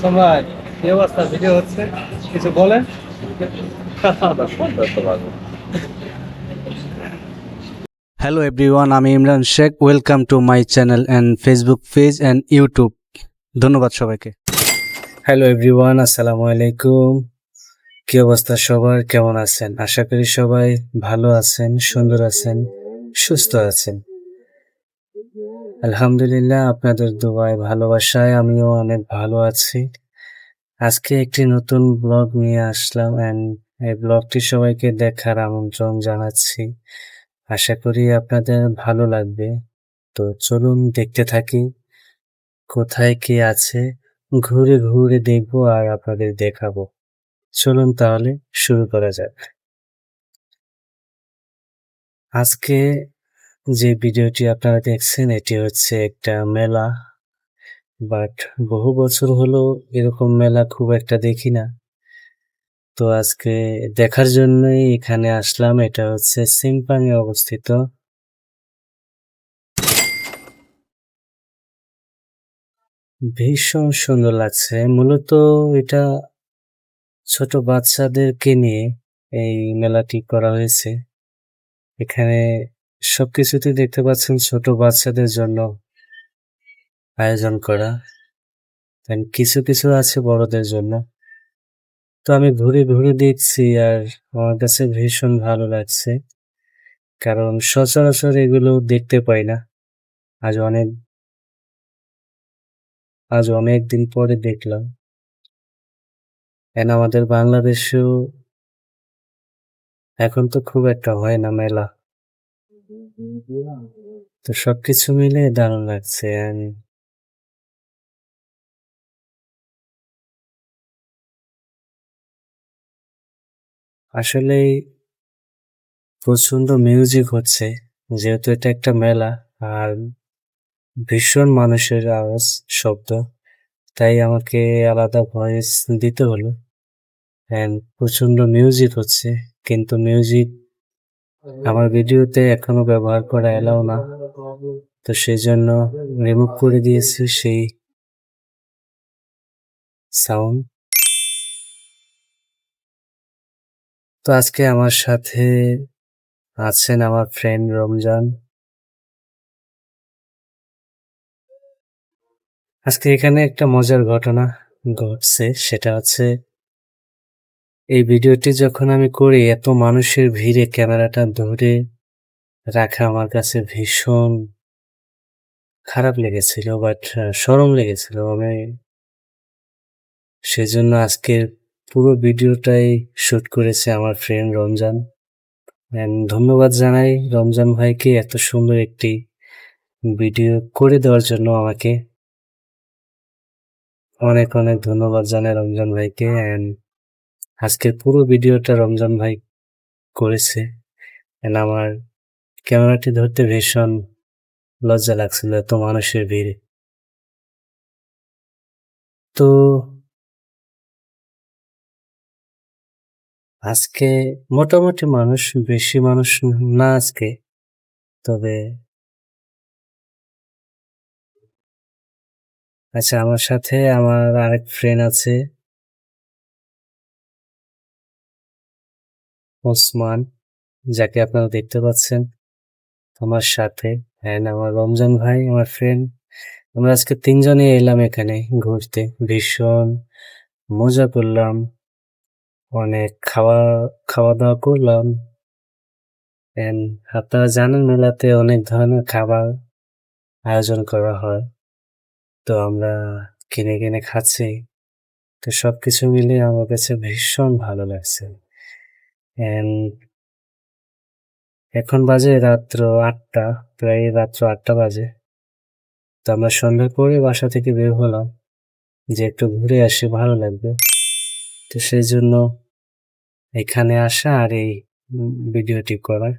হোসেন ভাই কি অবস্থা ভিডিও হচ্ছে। কিছু বলেন? হ্যালো এভরিওয়ান আমি Imran Sheikh. Welcome to my channel and Facebook page and YouTube ধন্যবাদ সবাইকে। হ্যালো এভরিওয়ান আসসালামু আলাইকুম। কি অবস্থা সবার? কেমন আছেন? আশা করি সবাই ভালো আছেন সুন্দর আছেন সুস্থ আছেন। আলহামদুলিল্লাহ, আপনাদের দুবাই ভালোবাসায় আমিও অনেক ভালো আছি। আজকে একটি নতুন ব্লগ নিয়ে আসলাম অ্যান্ড এই ব্লগটি সবাইকে দেখার আমন্ত্রণ জানাচ্ছি। আশা করি আপনাদের ভালো লাগবে। তো চলুন দেখতে থাকি, কোথায় কি আছে, ঘুরে ঘুরে দেখব আর আপনাদের দেখাবো। চলুন তাহলে শুরু করা যাক। আজকে যে ভিডিওটি আপনারা দেখছেন, এটি হচ্ছে একটা মেলা। বাট বহু বছর হলো এরকম মেলা খুব একটা দেখি না। তো আজকে দেখার জন্যই এখানে আসলাম। এটা হচ্ছে সিম্পাংয়ে অবস্থিত। ভীষণ সুন্দর লাগছে। মূলত এটা ছোট বাচ্চাদেরকে নিয়ে এই মেলাটি করা হয়েছে। এখানে সবকিছুতে দেখতে পাচ্ছেন ছোট বাচ্চাদের জন্য আয়োজন করা। কিছু কিছু আছে বড়দের জন্য। তো আমি ঘুরে ঘুরে দেখছি আর আমার কাছে ভীষণ ভালো লাগছে। কারণ সচরাচর এগুলো দেখতে পাই না। আজ অনেক আজ অনেক দিন পরে দেখলাম। এন আমাদের বাংলাদেশেও এখন তো খুব একটা হয় না মেলা। তো সবকিছু মিলে দারুণ লাগছে আসলেই প্রচণ্ড মিউজিক হচ্ছে, যেহেতু এটা একটা মেলা, আর ভীষণ মানুষের আওয়াজ, শব্দ, তাই আমাকে আলাদা ভয়েস দিতে হলো প্রচণ্ড মিউজিক হচ্ছে, কিন্তু মিউজিক আমার ভিডিওতে এখনও ব্যবহার করা এলাও না। তো সেই জন্য রিমুভ করে দিয়েছি সেই সাউন্ড তো আজকে আমার সাথে আছেন আমার ফ্রেন্ড রমজান। আজকে এখানে একটা মজার ঘটনা ঘটছে, সেটা হচ্ছে এই ভিডিওটি যখন আমি করি, এত মানুষের ভিড়ে ক্যামেরাটা ধরে রাখা আমার কাছে ভীষণ খারাপ লেগেছিল বাট সরম লেগেছিল। আমি সেজন্য আজকের পুরো ভিডিওটাই শুট করেছে আমার ফ্রেন্ড রমজান। And ধন্যবাদ জানাই রমজান ভাইকে এত সুন্দর একটি ভিডিও করে দেওয়ার জন্য আমাকে। অনেক অনেক ধন্যবাদ জানাই রমজান ভাইকে। অ্যান্ড আজকের পুরো ভিডিওটা রমজান ভাই করেছে। আমার ক্যামেরাটি ধরতে ভীষণ লজ্জা লাগছিল, এত মানুষের ভিড়ে। তো আজকে মোটামুটি মানুষ, বেশি মানুষ না আজকে, তবে আচ্ছা আমার সাথে আমার আরেক ফ্রেন্ড আছে। ওসমান, যাকে আপনারা দেখতে পাচ্ছেন, আমার সাথে অ্যান্ড আমার রমজান ভাই, আমার ফ্রেন্ড আমরা আজকে তিনজনে এলাম এখানে ঘুরতে। ভীষণ মজা করলাম, অনেক খাওয়া খাওয়া দাওয়া করলাম আপনারা জানেন মেলাতে অনেক ধরনের খাবার আয়োজন করা হয়। তো আমরা কিনে কিনে খাচ্ছি। তো সবকিছু মিলে আমার কাছে ভীষণ ভালো লাগছে। এখন বাজে রাত্র আটটা, প্রায় রাত্র আটটা বাজে। তো আমরা সন্ধ্যার পরে বাসা থেকে বের হলাম, যে একটু ঘুরে আসি, ভালো লাগবে। তো সেই জন্য এখানে আসা আর এই ভিডিওটি করা।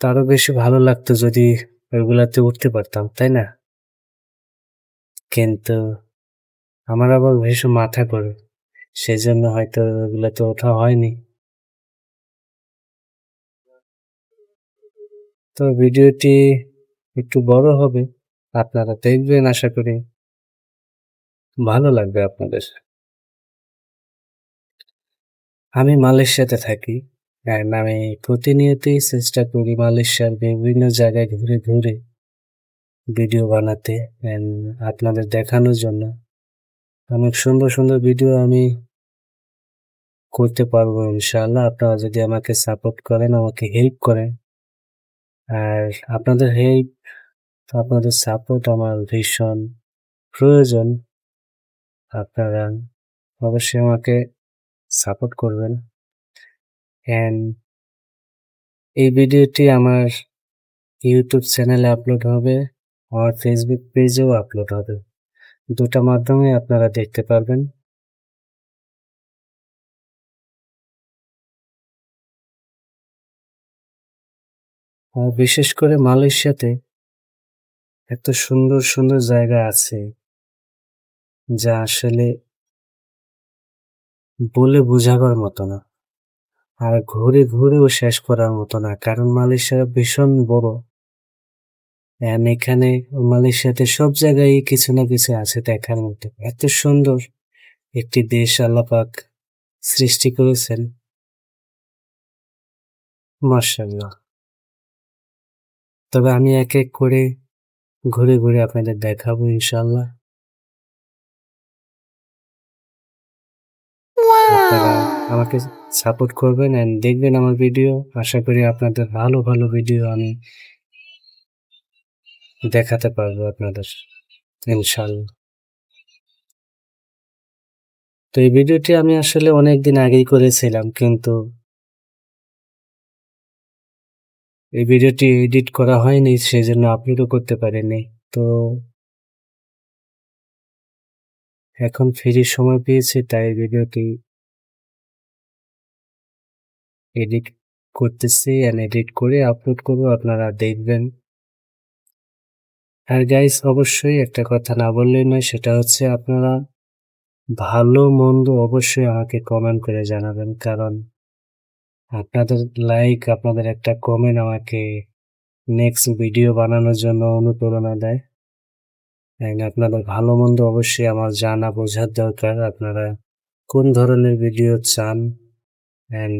তো আরও বেশি ভালো লাগতো যদি ওইগুলাতে উঠতে পারতাম, তাই না? কিন্তু আমার আবার ভীষণ মাথা করে সেই জন্য হয়তো ওগুলাতে ওঠা হয়নি। তো ভিডিওটি একটু বড় হবে, আপনারা দেখবেন, আশা করি ভালো লাগবে আপনাদের। আমি মালয়েশিয়াতে থাকি অ্যান্ড আমি প্রতিনিয়তই চেষ্টা করি মালয়েশিয়ার বিভিন্ন জায়গায় ঘুরে ঘুরে ভিডিও বানাতে অ্যান্ড আপনাদের দেখানোর জন্য। অনেক সুন্দর সুন্দর ভিডিও আমি করতে পারব ইনশাআল্লাহ। আপনারা যদি আমাকে সাপোর্ট করেন, আমাকে হেল্প করেন। আর আপনাদের হেল্প আপনাদের সাপোর্ট আমার ভীষণ প্রয়োজন। আপনারা অবশ্যই আমাকে সাপোর্ট করবেন। অ্যান্ড এই ভিডিওটি আমার ইউটিউব চ্যানেলে আপলোড হবে, আমার ফেসবুক পেজেও আপলোড হবে। দুটা মাধ্যমে আপনারা দেখতে পারবেন। আর বিশেষ করে মালয়েশিয়াতে এত সুন্দর সুন্দর জায়গা আছে যা আসলে বলে বোঝাবার মতো না আর ঘুরে ঘুরেও শেষ করার মতো না। কারণ মালয়েশিয়া ভীষণ বড়। এখানে মালয়েশিয়াতে সব জায়গায় কিছু না কিছু আছে দেখার মতো। এত সুন্দর একটি দেশ আল্লাপাক সৃষ্টি করেছেন। মার্শাল্লাহ তবে আমি এক এক করে ঘুরে ঘুরে আপনাদের দেখাবো ইনশাল্লাহ আপনারা আমাকে সাপোর্ট করবেন এন্ড দেখবেন আমার ভিডিও আশা করি আপনাদের ভালো ভালো ভিডিও আমি দেখাতে পারব আপনাদের ইনশাল্লাহ তো এই ভিডিওটি আমি আসলে অনেক দিন আগেই করেছিলাম কিন্তু এই ভিডিওটি এডিট করা হয়নি সেই জন্য আপলোডও করতে পারিনি তো এখন ফ্রি সময় পেয়েছি, তাই ভিডিওটি এডিট করতেছি অ্যান্ড এডিট করে আপলোড করব, আপনারা দেখবেন। আর গাইস অবশ্যই একটা কথা না বললেই নয়, সেটা হচ্ছে আপনারা ভালো মন্দ অবশ্যই আমাকে কমেন্ট করে জানাবেন, কারণ আপনাদের লাইক আপনাদের একটা কমেন্ট আমাকে নেক্সট ভিডিও বানানোর জন্য অনুপ্রেরণা দেয়। অ্যান্ড আপনাদের ভালো মন্দ অবশ্যই আমার জানা বোঝার দরকার, আপনারা কোন ধরনের ভিডিও চান? অ্যান্ড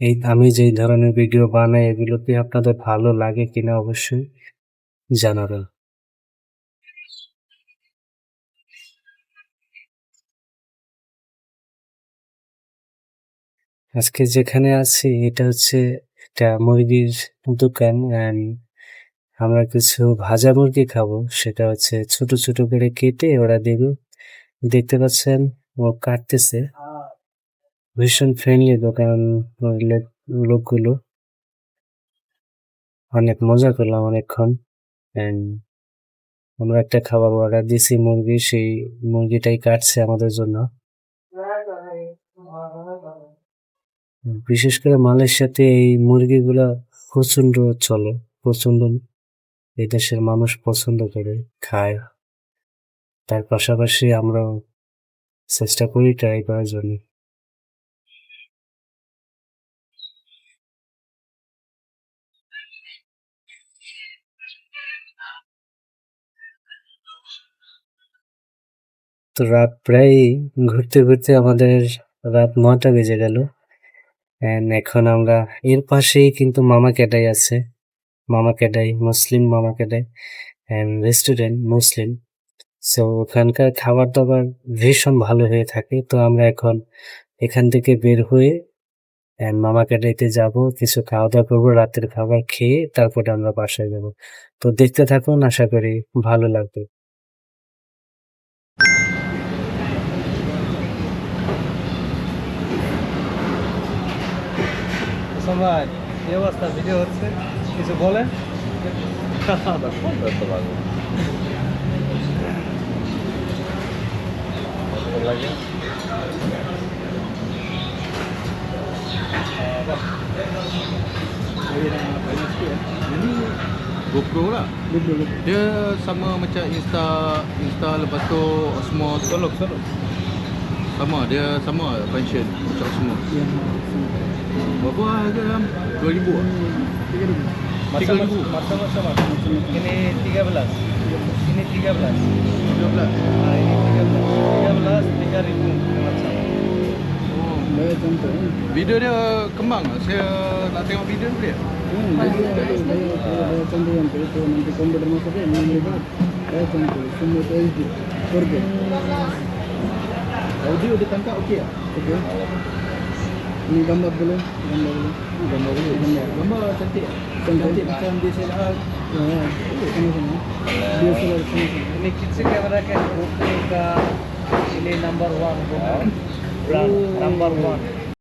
এই, আমি যেই ধরনের ভিডিও বানাই, এগুলোতে আপনাদের ভালো লাগে কিনা অবশ্যই জানাবেন। আজকে যেখানে আছি, এটা হচ্ছে একটা মুরগির দোকান অ্যান্ড আমরা কিছু ভাজা মুরগি খাব। সেটা হচ্ছে ছোট ছোট করে কেটে ওরা দেবে। দেখতে পাচ্ছেন, ও কাটতেছে। ভীষণ ফ্রেন্ডলি দোকান লোক- লোকগুলো। অনেক মজা করলাম অনেকক্ষণ। অ্যান্ড আমরা একটা খাবার অর্ডার দিয়েছি মুরগি, সেই মুরগিটাই কাটছে আমাদের জন্য। বিশেষ করে মালয়েশিয়াতে এই মুরগিগুলা প্রচণ্ড চলে প্রচণ্ড এই দেশের মানুষ পছন্দ করে, খায়। তার পাশাপাশি আমরা চেষ্টা করি ট্রাই করার জন্য। তো রাত প্রায় ঘুরতে ঘুরতে আমাদের রাত নটা বেজে গেল। এন্ড এখন আমরা এর পাশেই কিন্তু মামা ক্যাডাই আছে। Mama Kadai, Muslim Mama Kadai and restaurant Muslim. So ওখানকার খাবার দাবার ভীষণ ভালো হয়ে থাকে। তো আমরা এখন এখান থেকে বের হয়ে এন্ড মামা ক্যাডাইতে যাব। কিছু খাওয়া দাওয়া করব, রাতের খাবার খেয়ে তারপরে আমরা বাসায় যাব। তো দেখতে থাকুন, আশা করি ভালো লাগবে। হাসান ভাই কি অবস্থা ভিডিও হচ্ছে কিছু বলেন করতে পারবো ভালো লাগে GoPro lah Dia sama macam Insta Insta lepas tu Osmo চলুক চলুক Sama dia sama function Macam Osmo Berapa harga Ram? 2000 ah? Tiga ribu. Macam sama. Ini 13. Ini 13. 13. Nah, ini 13. 13 3000 macam. Oh. Bayar contoh. Video dia kembang tak? Saya nak tengok video dia. Hmm, jadi ada bayar, bayar, bayar contoh yang itu nanti komputer masuk card. Bayar contoh, semua itu SD, 4K. Audio dia tangkap okey tak? Oke. Ang gambar dulu. Gambar dulu. Gambar dulu. Gambar. Gambar cantik. Cantik macam dia saya nak. Ya. Kena sana. Dia sudah sini. Ini kitchen camera kan Oppo ka ini number one. Brand number one.